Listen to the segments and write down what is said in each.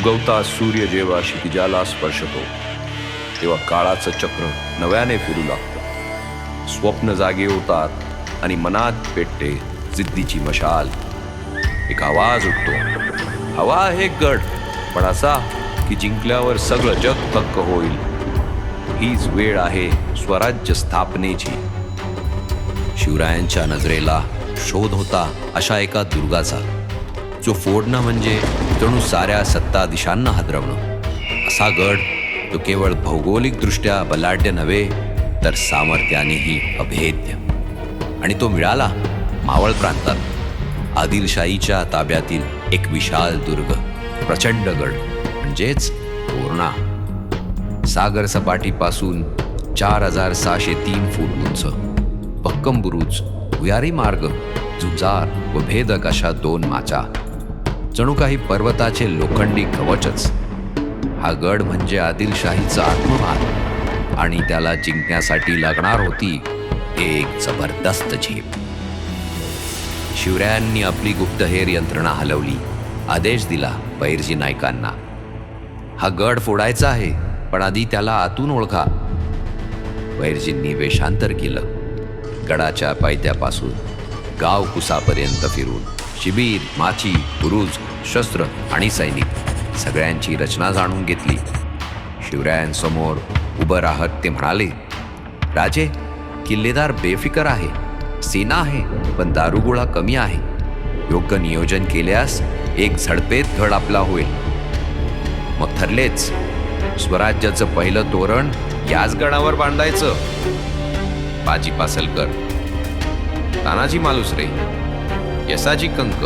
उगवता सूर्य जेव्हा क्षितिजाला स्पर्शतो तेव्हा काळाचं चक्र नव्याने फिरू लागतं. स्वप्न जागे होतात आणि मनात पेटते जिद्दीची मशाल. एक आवाज उठतो. हवा आहे गड पण असा की जिंकल्यावर सगळं जग थक्क होईल. हीच वेळ आहे स्वराज्य स्थापनेची. शिवरायांच्या नजरेला शोध होता अशा एका दुर्गाचा. जो फोडणं म्हणजे जणू साऱ्या सत्ताधीशांना हादरवणं. असा गड तो केवळ भौगोलिकदृष्ट्या बलाढ्य नव्हे तर सामर्थ्यानेही अभेद्य. आणि तो मिळाला मावळ प्रांतात. आदिलशाहीच्या ताब्यातील एक विशाल दुर्ग प्रचंड गड म्हणजेच तोरणा सागर सपाटीपासून चार हजार सहाशे तीन फूट उंच भक्कम बुरुज भुयारी मार्ग झुंजार व भेदक अशा दोन माचा जणू काही पर्वताचे लोखंडी कवचच. हा गड म्हणजे आदिलशाहीचा आत्मभान आणि त्याला जिंकण्यासाठी लागणार होती एक जबरदस्त झेप शिवरायांनी आपली गुप्तहेर यंत्रणा हलवली आदेश दिला बैरजी नायकांना हा गड फोडायचा आहे पण आधी त्याला आतून ओळखा. बैरजींनी वेषांतर केलं. गडाच्या पायथ्यापासून गाव कुसापर्यंत फिरून शिबीर माची बुरुज शस्त्र आणि सैनिक. सगळ्यांची रचना जाणून घेतली. शिवरायांसमोर उभं राहत ते म्हणाले राजे किल्लेदार बेफिकर आहे. सेना आहे पण दारुगोळा कमी आहे. योग्य नियोजन केल्यास एक झडपेत घड आपला होईल. मग ठरलेच. स्वराज्याचं पहिलं तोरण याच गडावर बांधायचं. बाजी पासलकर तानाजी मालुसरे यसाजी कंक.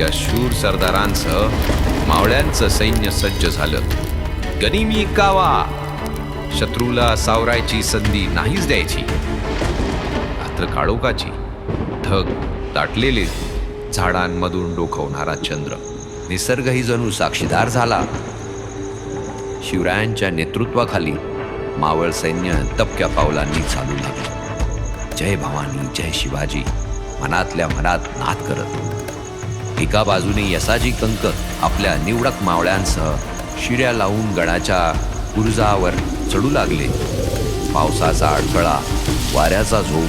या शूर सरदारांसह मावळ्यांचं सैन्य सज्ज झालं. गनिमी कावा. शत्रूला सावरायची संधी नाहीच द्यायची. मात्र काळोखाची. ढग दाटलेले. झाडांमधून डोखवणारा चंद्र. निसर्गही जणू साक्षीदार झाला. शिवरायांच्या नेतृत्वाखाली मावळ सैन्य तपक्या पावलांनी चालू लागलं. जय भवानी जय शिवाजी. मनातल्या मनात नाद करत. एका बाजूने यसाजी कंक आपल्या निवडक मावळ्यांसह शिड्या लावून गडाच्या गुरुजावर चढू लागले. पावसाचा अडथळा वाऱ्याचा झोम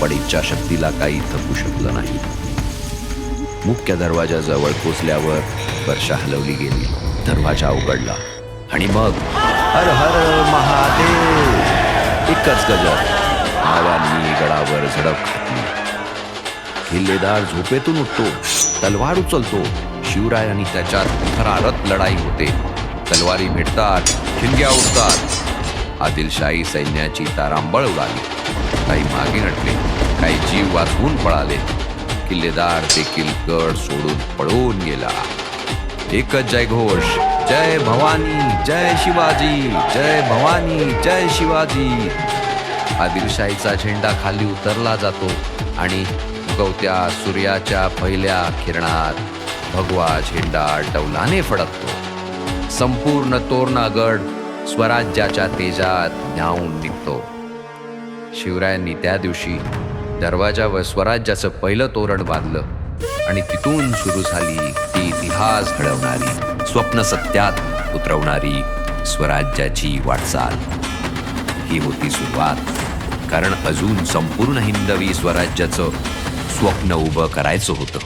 पण इच्छा शक्तीला काही थकू शकलं नाही. मुख्य दरवाजाजवळ पोचल्यावर वर्षा हलवली गेली. दरवाजा उघडला आणि मग हर हर महादेव! एकच गजर नावानी गडावर झडप घातली. किल्लेदार झोपेतून उठतो. तलवार उचलतो. शिवराय आणि त्याच्यात थरारत लढाई होते. तलवारी भेटतात ठिणग्या उडतात. आदिलशाही सैन्याची तारांबळ उडाली. काही मागे हटले काही जीव वाचवून पळाले. किल्लेदार देखील गड सोडून पळून गेला. एकच जय घोष जय भवानी जय शिवाजी जय भवानी जय शिवाजी. आदिलशाहीचा झेंडा खाली उतरला जातो आणि उगवत्या सूर्याच्या पहिल्या किरणात भगवा झेंडा डौलाने फडकतो. संपूर्ण तोरणागड स्वराज्याच्या तेजात न्यावून निघतो. शिवरायांनी त्या दिवशी दरवाजा व स्वराज्याचं पहिलं तोरण बांधलं आणि तिथून सुरू झाली ती इतिहास घडवणारी स्वप्न सत्यात उतरवणारी स्वराज्याची वाटचाल. ही होती सुरुवात. कारण अजून संपूर्ण हिंदवी स्वराज्याचं स्वप्न उभं करायचं होतं.